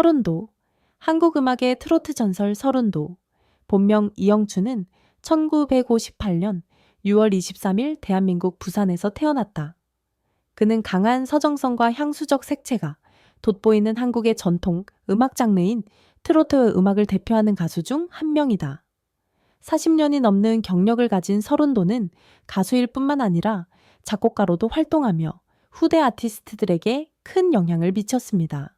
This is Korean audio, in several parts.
서른도, 한국 음악의 트로트 전설 서른도, 본명 이영춘은 1958년 6월 23일 대한민국 부산에서 태어났다. 그는 강한 서정성과 향수적 색채가 돋보이는 한국의 전통 음악 장르인 트로트 음악을 대표하는 가수 중 한 명이다. 40년이 넘는 경력을 가진 서른도는 가수일 뿐만 아니라 작곡가로도 활동하며 후대 아티스트들에게 큰 영향을 미쳤습니다.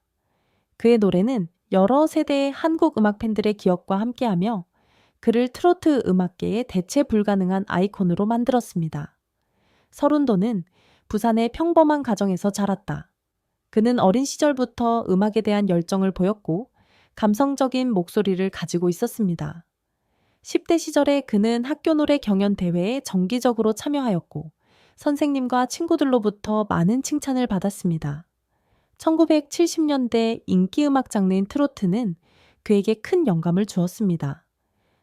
그의 노래는 여러 세대의 한국 음악 팬들의 기억과 함께하며 그를 트로트 음악계의 대체 불가능한 아이콘으로 만들었습니다. 서른도는 부산의 평범한 가정에서 자랐다. 그는 어린 시절부터 음악에 대한 열정을 보였고 감성적인 목소리를 가지고 있었습니다. 10대 시절에 그는 학교 노래 경연 대회에 정기적으로 참여하였고 선생님과 친구들로부터 많은 칭찬을 받았습니다. 1970년대 인기 음악 장르인 트로트는 그에게 큰 영감을 주었습니다.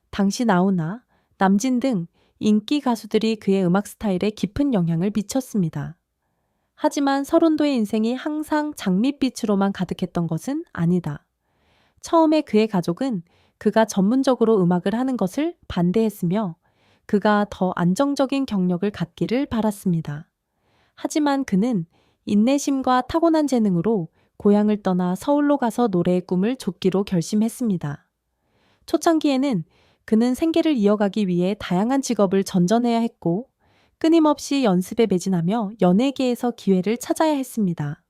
당시 나훈아, 남진 등 인기 가수들이 그의 음악 스타일에 깊은 영향을 미쳤습니다. 하지만 서른도의 인생이 항상 장밋빛으로만 가득했던 것은 아니다. 처음에 그의 가족은 그가 전문적으로 음악을 하는 것을 반대했으며 그가 더 안정적인 경력을 갖기를 바랐습니다. 하지만 그는 인내심과 타고난 재능으로 고향을 떠나 서울로 가서 노래의 꿈을 좇기로 결심했습니다. 초창기에는 그는 생계를 이어가기 위해 다양한 직업을 전전해야 했고 끊임없이 연습에 매진하며 연예계에서 기회를 찾아야 했습니다.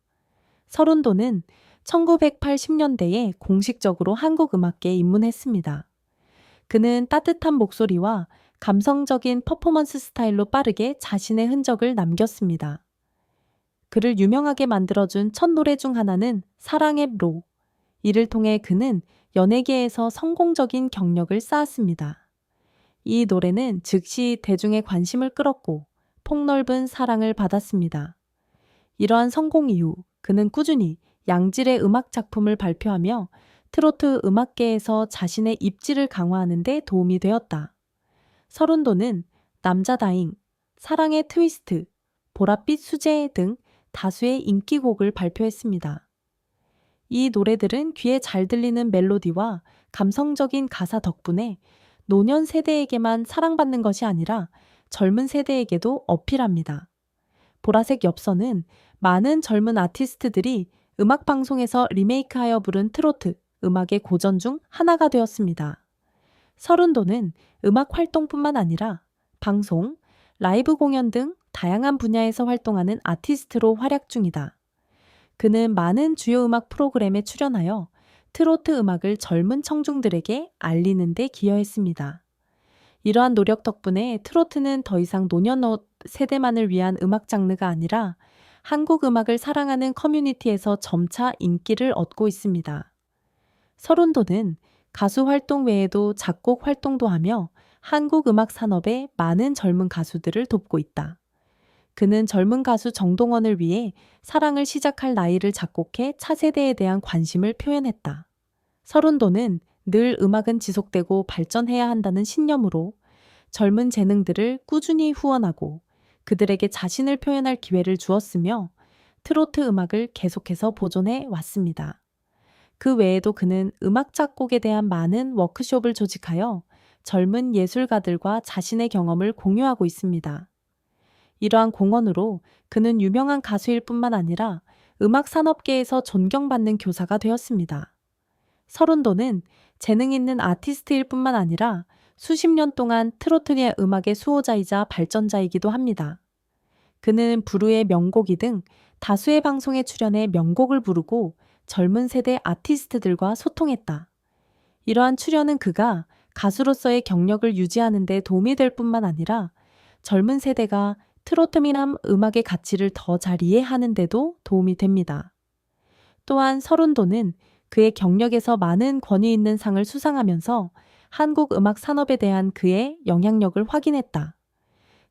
서른도는 1980년대에 공식적으로 한국 음악계에 입문했습니다. 그는 따뜻한 목소리와 감성적인 퍼포먼스 스타일로 빠르게 자신의 흔적을 남겼습니다. 그를 유명하게 만들어준 첫 노래 중 하나는 사랑의 로. 이를 통해 그는 연예계에서 성공적인 경력을 쌓았습니다. 이 노래는 즉시 대중의 관심을 끌었고 폭넓은 사랑을 받았습니다. 이러한 성공 이후 그는 꾸준히 양질의 음악 작품을 발표하며 트로트 음악계에서 자신의 입지를 강화하는 데 도움이 되었다. 서른도는 남자다잉, 사랑의 트위스트, 보랏빛 수제 등 다수의 인기곡을 발표했습니다. 이 노래들은 귀에 잘 들리는 멜로디와 감성적인 가사 덕분에 노년 세대에게만 사랑받는 것이 아니라 젊은 세대에게도 어필합니다. 보라색 엽서는 많은 젊은 아티스트들이 음악 방송에서 리메이크하여 부른 트로트, 음악의 고전 중 하나가 되었습니다. 서른도는 음악 활동뿐만 아니라 방송, 라이브 공연 등 다양한 분야에서 활동하는 아티스트로 활약 중이다. 그는 많은 주요 음악 프로그램에 출연하여 트로트 음악을 젊은 청중들에게 알리는 데 기여했습니다. 이러한 노력 덕분에 트로트는 더 이상 노년 세대만을 위한 음악 장르가 아니라 한국 음악을 사랑하는 커뮤니티에서 점차 인기를 얻고 있습니다. 서른도는 가수 활동 외에도 작곡 활동도 하며 한국 음악 산업의 많은 젊은 가수들을 돕고 있다. 그는 젊은 가수 정동원을 위해 사랑을 시작할 나이를 작곡해 차세대에 대한 관심을 표현했다. 서른도는 늘 음악은 지속되고 발전해야 한다는 신념으로 젊은 재능들을 꾸준히 후원하고 그들에게 자신을 표현할 기회를 주었으며 트로트 음악을 계속해서 보존해 왔습니다. 그 외에도 그는 음악 작곡에 대한 많은 워크숍을 조직하여 젊은 예술가들과 자신의 경험을 공유하고 있습니다. 이러한 공헌으로 그는 유명한 가수일 뿐만 아니라 음악 산업계에서 존경받는 교사가 되었습니다. 서른도는 재능 있는 아티스트일 뿐만 아니라 수십 년 동안 트로트의 음악의 수호자이자 발전자이기도 합니다. 그는 부르의 명곡이 등 다수의 방송에 출연해 명곡을 부르고 젊은 세대 아티스트들과 소통했다. 이러한 출연은 그가 가수로서의 경력을 유지하는 데 도움이 될 뿐만 아니라 젊은 세대가 트로트미남 음악의 가치를 더 잘 이해하는 데도 도움이 됩니다. 또한 서른도는 그의 경력에서 많은 권위 있는 상을 수상하면서 한국 음악 산업에 대한 그의 영향력을 확인했다.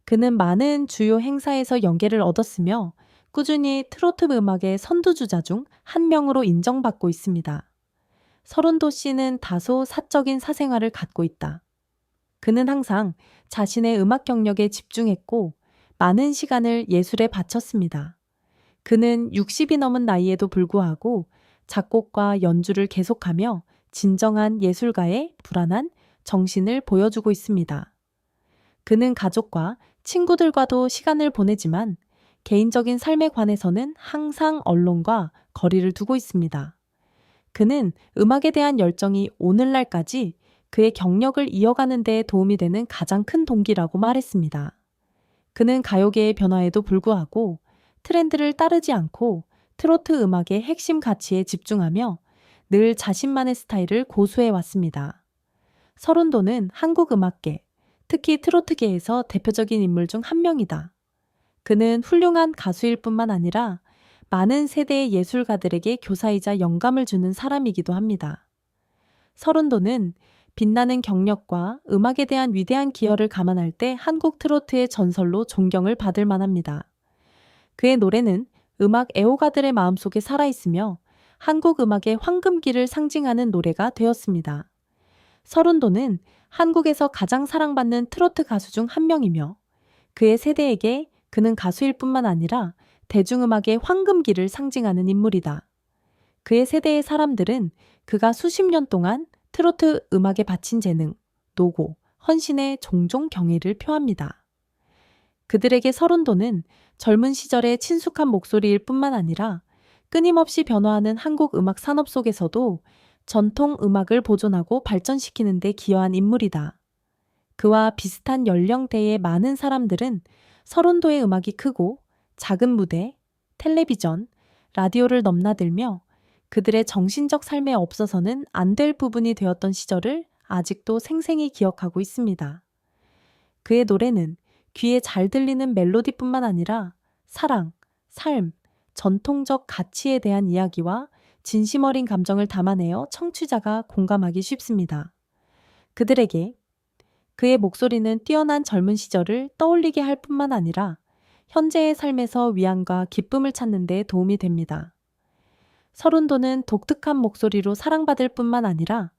그는 많은 주요 행사에서 연계를 얻었으며 꾸준히 트로트 음악의 선두주자 중 한 명으로 인정받고 있습니다. 서른도 씨는 다소 사적인 사생활을 갖고 있다. 그는 항상 자신의 음악 경력에 집중했고 많은 시간을 예술에 바쳤습니다. 그는 60이 넘은 나이에도 불구하고 작곡과 연주를 계속하며 진정한 예술가의 불안한 정신을 보여주고 있습니다. 그는 가족과 친구들과도 시간을 보내지만 개인적인 삶에 관해서는 항상 언론과 거리를 두고 있습니다. 그는 음악에 대한 열정이 오늘날까지 그의 경력을 이어가는 데 도움이 되는 가장 큰 동기라고 말했습니다. 그는 가요계의 변화에도 불구하고 트렌드를 따르지 않고 트로트 음악의 핵심 가치에 집중하며 늘 자신만의 스타일을 고수해 왔습니다. 서른도는 한국 음악계, 특히 트로트계에서 대표적인 인물 중 한 명이다. 그는 훌륭한 가수일 뿐만 아니라 많은 세대의 예술가들에게 교사이자 영감을 주는 사람이기도 합니다. 서른도는 빛나는 경력과 음악에 대한 위대한 기여를 감안할 때 한국 트로트의 전설로 존경을 받을 만합니다. 그의 노래는 음악 애호가들의 마음속에 살아있으며 한국 음악의 황금기를 상징하는 노래가 되었습니다. 서른도는 한국에서 가장 사랑받는 트로트 가수 중 한 명이며 그의 세대에게 그는 가수일 뿐만 아니라 대중음악의 황금기를 상징하는 인물이다. 그의 세대의 사람들은 그가 수십 년 동안 트로트 음악에 바친 재능, 노고, 헌신에 종종 경의를 표합니다. 그들에게 서른도는 젊은 시절의 친숙한 목소리일 뿐만 아니라 끊임없이 변화하는 한국 음악 산업 속에서도 전통 음악을 보존하고 발전시키는 데 기여한 인물이다. 그와 비슷한 연령대의 많은 사람들은 서른도의 음악이 크고 작은 무대, 텔레비전, 라디오를 넘나들며 그들의 정신적 삶에 없어서는 안 될 부분이 되었던 시절을 아직도 생생히 기억하고 있습니다. 그의 노래는 귀에 잘 들리는 멜로디뿐만 아니라 사랑, 삶, 전통적 가치에 대한 이야기와 진심 어린 감정을 담아내어 청취자가 공감하기 쉽습니다. 그들에게 그의 목소리는 뛰어난 젊은 시절을 떠올리게 할 뿐만 아니라 현재의 삶에서 위안과 기쁨을 찾는 데 도움이 됩니다. 서른도는 독특한 목소리로 사랑받을 뿐만 아니라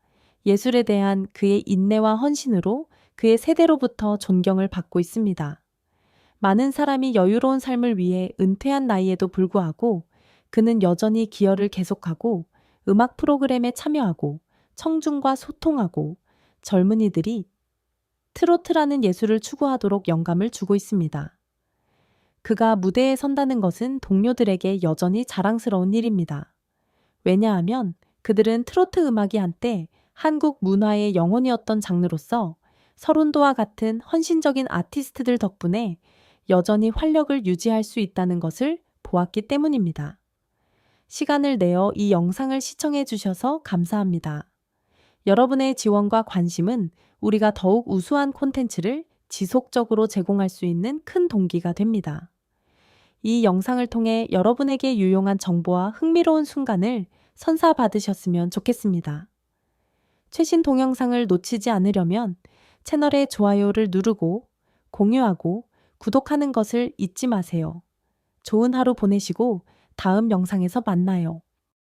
예술에 대한 그의 인내와 헌신으로 그의 세대로부터 존경을 받고 있습니다. 많은 사람이 여유로운 삶을 위해 은퇴한 나이에도 불구하고 그는 여전히 기여를 계속하고 음악 프로그램에 참여하고 청중과 소통하고 젊은이들이 트로트라는 예술을 추구하도록 영감을 주고 있습니다. 그가 무대에 선다는 것은 동료들에게 여전히 자랑스러운 일입니다. 왜냐하면 그들은 트로트 음악이 한때 한국 문화의 영혼이었던 장르로서 서른도와 같은 헌신적인 아티스트들 덕분에 여전히 활력을 유지할 수 있다는 것을 보았기 때문입니다. 시간을 내어 이 영상을 시청해 주셔서 감사합니다. 여러분의 지원과 관심은 우리가 더욱 우수한 콘텐츠를 지속적으로 제공할 수 있는 큰 동기가 됩니다. 이 영상을 통해 여러분에게 유용한 정보와 흥미로운 순간을 선사받으셨으면 좋겠습니다. 최신 동영상을 놓치지 않으려면 채널의 좋아요를 누르고 공유하고 구독하는 것을 잊지 마세요. 좋은 하루 보내시고 다음 영상에서 만나요.